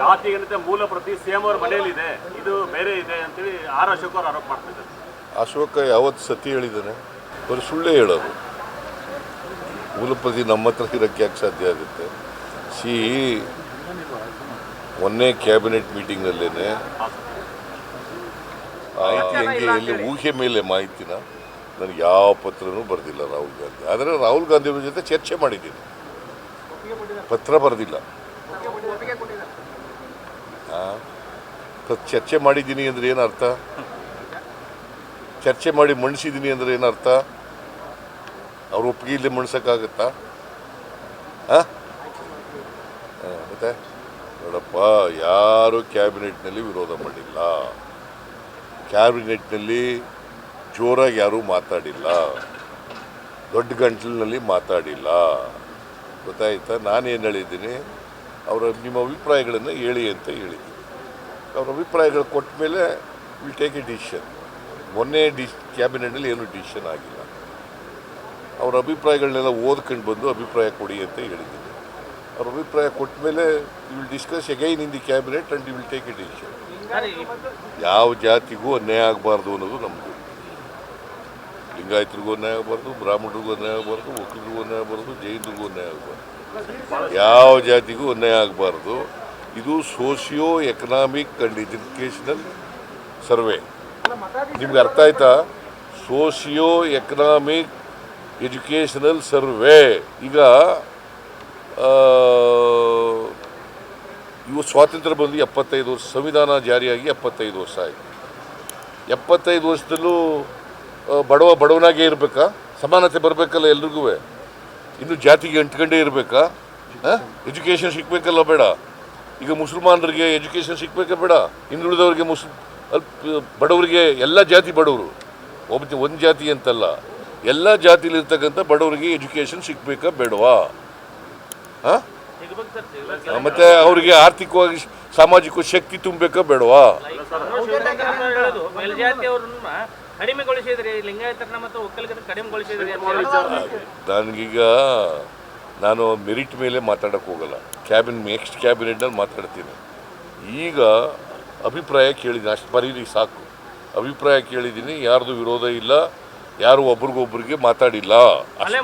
ಜಾತಿಗಣತೆ ಮೂಲ ಪ್ರತಿ ಸಿಎಂ ಅವ್ರ ಮನೆಯಲ್ಲಿದೆ. ಇದು ಬೇರೆ ಇದೆ ಅಂತೇಳಿ ಆರ್ ಅಶೋಕ್ ಅವರು ಆರೋಪ ಮಾಡ್ತಿದ್ದಾರೆ. ಅಶೋಕ ಯಾವತ್ತು ಸತಿ ಹೇಳಿದ್ದಾನೆ? ಅವರು ಸುಳ್ಳೇ ಹೇಳೋರು ಮೂಲಪ್ರತಿ ನಮ್ಮ ಹತ್ರ ಇರೋಕ್ಕೆ ಯಾಕೆ ಸಾಧ್ಯ ಆಗುತ್ತೆ? ಸಿ ಮೊನ್ನೆ ಕ್ಯಾಬಿನೆಟ್ ಮೀಟಿಂಗ್ನಲ್ಲೇ ಮಾಹಿತಿ ಹೆಂಗೆ ಎಲ್ಲಿ ಊಹೆ ಮೇಲೆ ಮಾಹಿತಿನ ನನಗೆ ಯಾವ ಪತ್ರನೂ ಬರೆದಿಲ್ಲ ರಾಹುಲ್ ಗಾಂಧಿ. ಆದರೆ ರಾಹುಲ್ ಗಾಂಧಿ ಅವ್ರ ಜೊತೆ ಚರ್ಚೆ ಮಾಡಿದ್ದೀನಿ. ಪತ್ರ ಬರೆದಿಲ್ಲ. ಚರ್ಚೆ ಮಾಡಿದ್ದೀನಿ ಅಂದ್ರೆ ಏನು ಅರ್ಥ? ಚರ್ಚೆ ಮಾಡಿ ಮಣಿಸಿದ್ದೀನಿ ಅಂದ್ರೆ ಏನು ಅರ್ಥ? ಅವ್ರ ಒಪ್ಪಿಗೆ ಇಲ್ಲಿ ಮಣಿಸೋಕ್ಕಾಗತ್ತಾ? ಹಾಂ ಮತ್ತೆ? ನೋಡಪ್ಪ, ಯಾರು ಕ್ಯಾಬಿನೆಟ್ನಲ್ಲಿ ವಿರೋಧ ಮಾಡಿಲ್ಲ. ಕ್ಯಾಬಿನೆಟ್ನಲ್ಲಿ ಜೋರಾಗಿ ಯಾರೂ ಮಾತಾಡಿಲ್ಲ. ದೊಡ್ಡ ಗಂಟಲಿನಲ್ಲಿ ಮಾತಾಡಿಲ್ಲ. ಗೊತ್ತಾಯ್ತಾ? ನಾನೇನು ಹೇಳಿದ್ದೀನಿ? ಅವರ ನಿಮ್ಮ ಅಭಿಪ್ರಾಯಗಳನ್ನು ಹೇಳಿ ಅಂತ ಹೇಳಿದ್ವಿ ಅವ್ರ ಅಭಿಪ್ರಾಯಗಳು ಕೊಟ್ಟ ಮೇಲೆ ವಿಲ್ ಟೇಕ್ ಎ ಡಿಸಿಷನ್ ಮೊನ್ನೆ ಡಿಸ್ ಕ್ಯಾಬಿನೆಟ್ನಲ್ಲಿ ಏನು ಡಿಸಿಷನ್ ಆಗಿಲ್ಲ. ಅವರ ಅಭಿಪ್ರಾಯಗಳನ್ನೆಲ್ಲ ಓದ್ಕೊಂಡು ಬಂದು ಅಭಿಪ್ರಾಯ ಕೊಡಿ ಅಂತ ಹೇಳಿದ್ದೀನಿ. ಅವ್ರ ಅಭಿಪ್ರಾಯ ಕೊಟ್ಟ ಮೇಲೆ will discuss again in the cabinet and will take a decision ಯಾವ ಜಾತಿಗೂ ಅನ್ಯಾಯ ಆಗಬಾರ್ದು ಅನ್ನೋದು ನಮ್ಮದು ಲಿಂಗಾಯತರಿಗೂ ಅನ್ಯಾಯ ಆಗಬಾರ್ದು, ಬ್ರಾಹ್ಮಣರಿಗೂ ಅನ್ಯಾಯ ಆಗಬಾರ್ದು ಒಕ್ಕಲಿಗರಿಗೂ ಅನ್ಯಾಯ ಆಗಬಾರ್ದು, ಜೈನರಿಗೂ ಅನ್ಯಾಯ ಆಗಬಾರ್ದು. ಯಾವ ಜಾತಿಗೂ ಅನ್ಯಾಯ ಆಗಬಾರ್ದು. ಇದು socio economic and educational survey. ನಿಮ್ಗೆ ಅರ್ಥ ಆಯ್ತಾ? Socio economic educational survey. ಈಗ ಇವು ಸ್ವಾತಂತ್ರ್ಯ ಬಂದು ಎಪ್ಪತ್ತೈದು ವರ್ಷ, ಸಂವಿಧಾನ ಜಾರಿಯಾಗಿ ಎಪ್ಪತ್ತೈದು ವರ್ಷ ಆಯಿತು. ಎಪ್ಪತ್ತೈದು ವರ್ಷದಲ್ಲೂ ಬಡವ ಬಡವನಾಗೆ ಇರಬೇಕಾ ಸಮಾನತೆ ಬರಬೇಕಲ್ಲ ಎಲ್ರಿಗೂ ಇನ್ನು ಜಾತಿಗೆ ಅಂಟ್ಕೊಂಡೇ ಇರಬೇಕಾ ಎಜುಕೇಷನ್ ಸಿಗ್ಬೇಕಲ್ಲ ಬೇಡ ಈಗ ಮುಸಲ್ಮಾನರಿಗೆ ಎಜುಕೇಷನ್ ಸಿಗ್ಬೇಕಾ ಬೇಡ ಹಿಂದುಳಿದವರಿಗೆ ಮುಸ್ ಬಡವರಿಗೆ ಎಲ್ಲ ಜಾತಿ ಬಡವರು ಒಬ್ಬ ಒಂದು ಜಾತಿ ಅಂತಲ್ಲ ಎಲ್ಲ ಜಾತಿಲಿರ್ತಕ್ಕಂಥ ಬಡವರಿಗೆ ಎಜುಕೇಷನ್ ಸಿಗ್ಬೇಕಾ ಬೇಡವಾ ಹಾಂ ಮತ್ತೆ ಅವರಿಗೆ ಆರ್ಥಿಕವಾಗಿ ಸಾಮಾಜಿಕ ಶಕ್ತಿ ತುಂಬಬೇಕಾ ಬೇಡವಾ ಕಡಿಮೆಗೊಳಿಸಿದ್ರಿ ಲಿಂಗಾಯತರನ್ನ ಮತ್ತು ಒಕ್ಕಲಿಗರನ್ನ ಕಡಿಮೆಗೊಳಿಸಿದ್ರಿ ಅಂತ ಹೇಳಿ. ನನಗೀಗ ನಾನು ಮೆರಿಟ್ ಮೇಲೆ ಮಾತಾಡೋಕ್ಕೆ ಹೋಗಲ್ಲ. ಕ್ಯಾಬಿನ್ ನೆಕ್ಸ್ಟ್ ಕ್ಯಾಬಿನೆಟ್ನಲ್ಲಿ ಮಾತಾಡ್ತೀನಿ. ಈಗ ಅಭಿಪ್ರಾಯ ಕೇಳಿದ್ದೀನಿ. ಅಷ್ಟು ಬರೀರಿ ಸಾಕು. ಅಭಿಪ್ರಾಯ ಕೇಳಿದ್ದೀನಿ. ಯಾರ್ದು ವಿರೋಧ ಇಲ್ಲ ಯಾರು ಒಬ್ರಿಗೊಬ್ರಿಗೆ ಮಾತಾಡಿಲ್ಲ. ಅಷ್ಟು